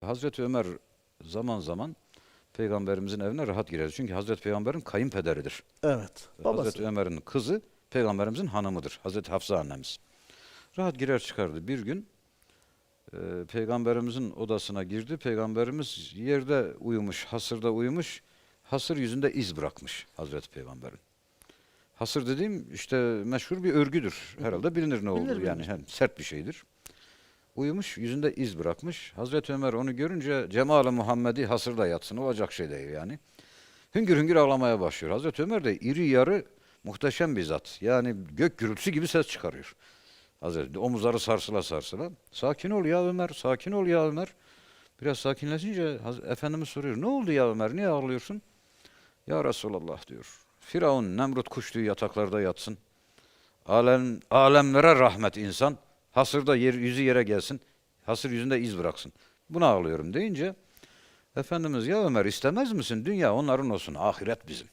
Hazreti Ömer zaman zaman peygamberimizin evine rahat girer. Çünkü Hazreti Peygamber'in kayınpederidir. Evet. Babası. Hazreti Ömer'in kızı peygamberimizin hanımıdır. Hazreti Hafsa annemiz. Rahat girer çıkardı. Bir gün e, peygamberimizin odasına girdi. Peygamberimiz yerde uyumuş, hasırda uyumuş. Hasır yüzünde iz bırakmış Hazreti Peygamber'in. Hasır dediğim işte meşhur bir örgüdür. Herhalde bilinir ne olduğu yani hem sert bir şeydir. Uyumuş, yüzünde iz bırakmış. Hazreti Ömer onu görünce Cemal-i Muhammedi hasırda yatsın. Olacak şey değil yani. Hüngür hüngür ağlamaya başlıyor. Hazreti Ömer de iri yarı muhteşem bir zat. Yani gök gürültüsü gibi ses çıkarıyor. Hazreti omuzları sarsıla sarsıla. Sakin ol ya Ömer, sakin ol ya Ömer. Biraz sakinleşince Efendimiz soruyor. Ne oldu ya Ömer, niye ağlıyorsun? Ya Resulallah diyor. Firavun, Nemrut kuştuğu yataklarda yatsın. Alem, alemlere rahmet insan. Hasırda yer, yüzü yere gelsin. Hasır yüzünde iz bıraksın. Buna ağlıyorum deyince Efendimiz ya Ömer istemez misin? Dünya onların olsun, ahiret bizim.